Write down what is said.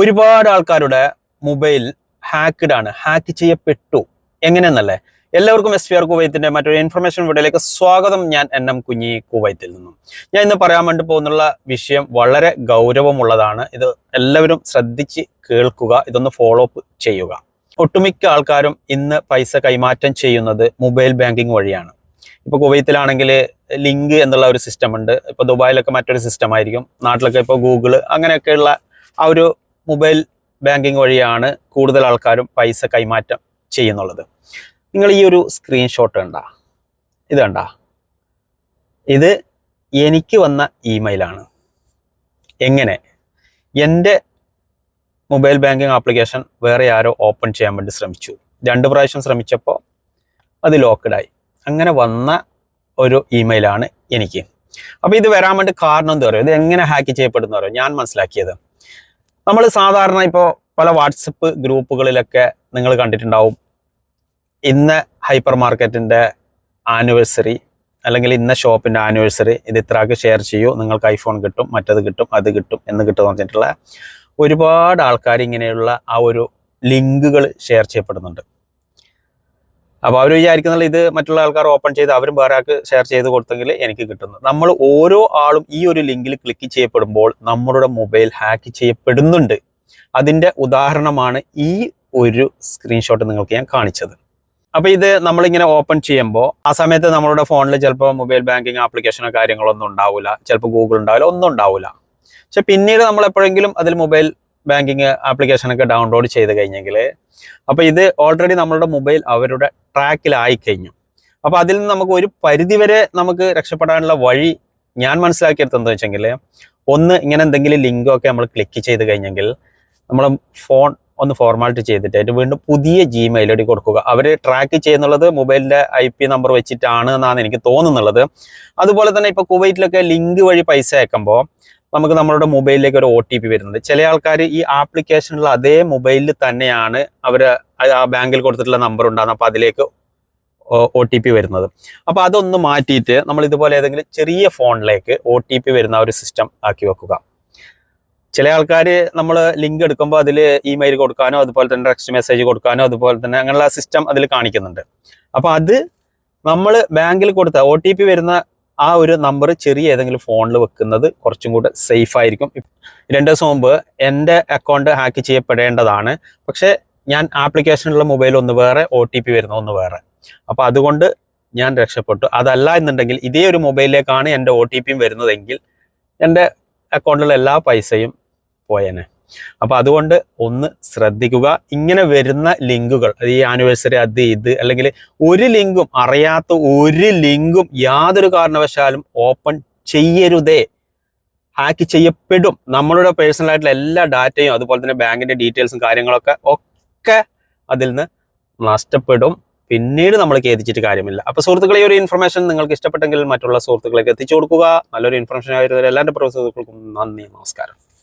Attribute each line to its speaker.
Speaker 1: ഒരുപാട് ആൾക്കാരുടെ mobile hacked ആണ്. ഹാക്ക് ചെയ്യപ്പെട്ടു. എങ്ങനെയെന്നല്ലേ? എല്ലാവർക്കും എസ് പി ആർ കുവൈത്തിന്റെ മറ്റൊരു ഇൻഫർമേഷൻ വീഡിയോയിലേക്ക് സ്വാഗതം. ഞാൻ എൻ എം കുഞ്ഞി കുവൈത്തിൽ നിന്നും. ഞാൻ ഇന്ന് പറയാൻ വേണ്ടി പോകുന്നുള്ള വിഷയം വളരെ ഗൗരവമുള്ളതാണ്. ഇത് എല്ലാവരും ശ്രദ്ധിച്ച് കേൾക്കുക ഇതൊന്ന് ഫോളോ അപ്പ് ചെയ്യുക. ഒട്ടുമിക്ക ആൾക്കാരും ഇന്ന് പൈസ കൈമാറ്റം ചെയ്യുന്നത് മൊബൈൽ ബാങ്കിങ് വഴിയാണ്. ഇപ്പോൾ കുവൈത്തിലാണെങ്കിൽ ലിങ്ക് എന്നുള്ള ഒരു സിസ്റ്റം ഉണ്ട്. ഇപ്പോൾ ദുബായിലൊക്കെ മറ്റൊരു സിസ്റ്റം ആയിരിക്കും. നാട്ടിലൊക്കെ ഇപ്പോൾ ഗൂഗിൾ അങ്ങനെയൊക്കെയുള്ള ആ ഒരു മൊബൈൽ ബാങ്കിങ് വഴിയാണ് കൂടുതൽ ആൾക്കാരും പൈസ കൈമാറ്റം ചെയ്യുന്നുള്ളത്. നിങ്ങൾ ഈ ഒരു സ്ക്രീൻഷോട്ട് കണ്ട? ഇത് കണ്ട? ഇത് എനിക്ക് വന്ന ഇമെയിലാണ് എങ്ങനെ? എന്റെ മൊബൈൽ ബാങ്കിങ് ആപ്ലിക്കേഷൻ വേറെ ആരോ ഓപ്പൺ ചെയ്യാൻ വേണ്ടി ശ്രമിച്ചു. രണ്ട് പ്രാവശ്യം ശ്രമിച്ചപ്പോൾ അത് ലോക്ക്ഡായി അങ്ങനെ വന്ന ഒരു ഇമെയിലാണ് എനിക്ക്. അപ്പോൾ ഇത് വരാൻ വേണ്ടി കാരണം എന്താ പറയുക ഇത് എങ്ങനെ ഹാക്ക് ചെയ്യപ്പെടുന്ന പറയുക ഞാൻ മനസ്സിലാക്കിയത്. നമ്മൾ സാധാരണ ഇപ്പോൾ പല വാട്സപ്പ് ഗ്രൂപ്പുകളിലൊക്കെ നിങ്ങൾ കണ്ടിട്ടുണ്ടാവും. ഇന്ന് ഹൈപ്പർ മാർക്കറ്റിന്റെ ആനിവേഴ്സറി അല്ലെങ്കിൽ ഇന്ന ഷോപ്പിന്റെ ആനിവേഴ്സറി ഇത് ഇത്രക്ക് ഷെയർ ചെയ്യൂ. നിങ്ങൾക്ക് ഐഫോൺ കിട്ടും മറ്റത് കിട്ടും അത് കിട്ടും എന്ന് കിട്ടും എന്ന് പറഞ്ഞിട്ടുള്ള ഒരുപാട് ആൾക്കാർ ഇങ്ങനെയുള്ള ആ ഒരു ലിങ്കുകൾ ഷെയർ ചെയ്യപ്പെടുന്നുണ്ട്. അപ്പോൾ അവർ വിചാരിക്കുന്നുള്ള ഇത് മറ്റുള്ള ആൾക്കാർ ഓപ്പൺ ചെയ്ത് അവരും വേറെ ആൾക്ക് ഷെയർ ചെയ്ത് കൊടുത്തെങ്കിൽ എനിക്ക് കിട്ടുന്നു. നമ്മൾ ഓരോ ആളും ഈ ഒരു ലിങ്കിൽ ക്ലിക്ക് ചെയ്യപ്പെടുമ്പോൾ നമ്മളുടെ മൊബൈൽ ഹാക്ക് ചെയ്യപ്പെടുന്നുണ്ട്. അതിന്റെ ഉദാഹരണമാണ് ഈ ഒരു സ്ക്രീൻഷോട്ട് നിങ്ങൾക്ക് ഞാൻ കാണിച്ചത്. അപ്പോൾ ഇത് നമ്മളിങ്ങനെ ഓപ്പൺ ചെയ്യുമ്പോൾ ആ സമയത്ത് നമ്മളുടെ ഫോണിൽ ചിലപ്പോൾ മൊബൈൽ ബാങ്കിങ് ആപ്ലിക്കേഷനോ കാര്യങ്ങളൊന്നും ഉണ്ടാവില്ല ചിലപ്പോൾ ഗൂഗിൾ ഉണ്ടാവില്ല ഒന്നും ഉണ്ടാവില്ല പക്ഷെ പിന്നീട് നമ്മൾ എപ്പോഴെങ്കിലും അതിൽ മൊബൈൽ ബാങ്കിങ് ആപ്ലിക്കേഷനൊക്കെ ഡൗൺലോഡ് ചെയ്ത് കഴിഞ്ഞെങ്കിൽ അപ്പോൾ ഇത് ഓൾറെഡി നമ്മളുടെ മൊബൈൽ അവരുടെ ട്രാക്കിലായി കഴിഞ്ഞു. അപ്പോൾ അതിൽ നിന്ന് നമുക്ക് ഒരു പരിധിവരെ നമുക്ക് രക്ഷപ്പെടാനുള്ള വഴി ഞാൻ മനസ്സിലാക്കിയെടുത്തത് എന്താ വെച്ചെങ്കിൽ ഒന്ന് ഇങ്ങനെ എന്തെങ്കിലും ലിങ്കൊക്കെ നമ്മൾ ക്ലിക്ക് ചെയ്ത് കഴിഞ്ഞെങ്കിൽ നമ്മൾ ഫോൺ ഒന്ന് ഫോർമാലിറ്റി ചെയ്തിട്ട് അതിന് വീണ്ടും പുതിയ ജിമെയിൽ ഐ കൊടുക്കുക. അവർ ട്രാക്ക് ചെയ്യുന്നുള്ളത് മൊബൈലിന്റെ ഐ പി നമ്പർ വെച്ചിട്ടാണ് എന്നാണ് എനിക്ക് തോന്നുന്നുള്ളത്. അതുപോലെ തന്നെ ഇപ്പോൾ കുവൈറ്റിലൊക്കെ ലിങ്ക് വഴി പൈസ അയക്കുമ്പോൾ നമുക്ക് നമ്മളുടെ മൊബൈലിലേക്ക് ഒരു ഒ ടി പി വരുന്നുണ്ട്. ചില ആൾക്കാർ ഈ ആപ്ലിക്കേഷനിലുള്ള അതേ മൊബൈലിൽ തന്നെയാണ് അവർ ആ ബാങ്കിൽ കൊടുത്തിട്ടുള്ള നമ്പർ ഉണ്ടാകുന്നത്. അപ്പോൾ അതിലേക്ക് ഒ ടി പി വരുന്നത്. അപ്പോൾ അതൊന്ന് മാറ്റിയിട്ട് നമ്മൾ ഇതുപോലെ ഏതെങ്കിലും ചെറിയ ഫോണിലേക്ക് ഒ ടി പി വരുന്ന ഒരു സിസ്റ്റം ആക്കി വെക്കുക. ചില ആൾക്കാർ നമ്മൾ ലിങ്ക് എടുക്കുമ്പോൾ അതിൽ ഇമെയിൽ കൊടുക്കാനോ അതുപോലെ തന്നെ ടെക്സ്റ്റ് മെസ്സേജ് കൊടുക്കാനോ അതുപോലെ തന്നെ അങ്ങനെയുള്ള സിസ്റ്റം അതിൽ കാണിക്കുന്നുണ്ട്. അപ്പോൾ അത് നമ്മൾ ബാങ്കിൽ കൊടുത്ത ഒ ടി പി വരുന്ന ആ ഒരു നമ്പർ ചെറിയ ഏതെങ്കിലും ഫോണിൽ വെക്കുന്നത് കുറച്ചും കൂടെ സേഫ് ആയിരിക്കും. രണ്ട് ദിവസം മുമ്പ് എന്റെ അക്കൗണ്ട് ഹാക്ക് ചെയ്യപ്പെടേണ്ടതാണ്. പക്ഷേ ഞാൻ ആപ്ലിക്കേഷനുള്ള മൊബൈൽ ഒന്ന് വേറെ ഒ ടി പി വരുന്ന ഒന്ന് വേറെ. അപ്പോൾ അതുകൊണ്ട് ഞാൻ രക്ഷപ്പെട്ടു. അതല്ല എന്നുണ്ടെങ്കിൽ ഇതേ ഒരു മൊബൈലിലേക്കാണ് എന്റെ ഒ ടി പിയും വരുന്നതെങ്കിൽ എന്റെ അക്കൗണ്ടിലുള്ള എല്ലാ പൈസയും പോയേനെ. അപ്പോൾ അതുകൊണ്ട് ഒന്ന് ശ്രദ്ധിക്കുക. ഇങ്ങനെ വരുന്ന ലിങ്കുകൾ ഈ ആനിവേഴ്സറി അത് ഇത് അല്ലെങ്കിൽ ഒരു ലിങ്കും അറിയാത്ത ഒരു ലിങ്കും യാതൊരു കാരണവശാലും ഓപ്പൺ ചെയ്യരുതേ. ഹാക്ക് ചെയ്യപ്പെടും. നമ്മളുടെ പേഴ്സണൽ ആയിട്ടുള്ള എല്ലാ ഡാറ്റയും അതുപോലെ തന്നെ ബാങ്കിന്റെ ഡീറ്റെയിൽസും കാര്യങ്ങളൊക്കെ ഒക്കെ അതിൽ നിന്ന് നഷ്ടപ്പെടും. പിന്നീട് നമ്മൾ ഖേദിച്ചിട്ട് കാര്യമില്ല. അപ്പൊ സുഹൃത്തുക്കളെ ഈ ഒരു ഇൻഫർമേഷൻ നിങ്ങൾക്ക് ഇഷ്ടപ്പെട്ടെങ്കിൽ മറ്റുള്ള സുഹൃത്തുക്കളേക്ക് എത്തിച്ചു കൊടുക്കുക. നല്ലൊരു ഇൻഫർമേഷൻ ആയിരുന്നു എല്ലാവരുടെ സുഹൃത്തുക്കൾക്കും നന്ദി നമസ്കാരം.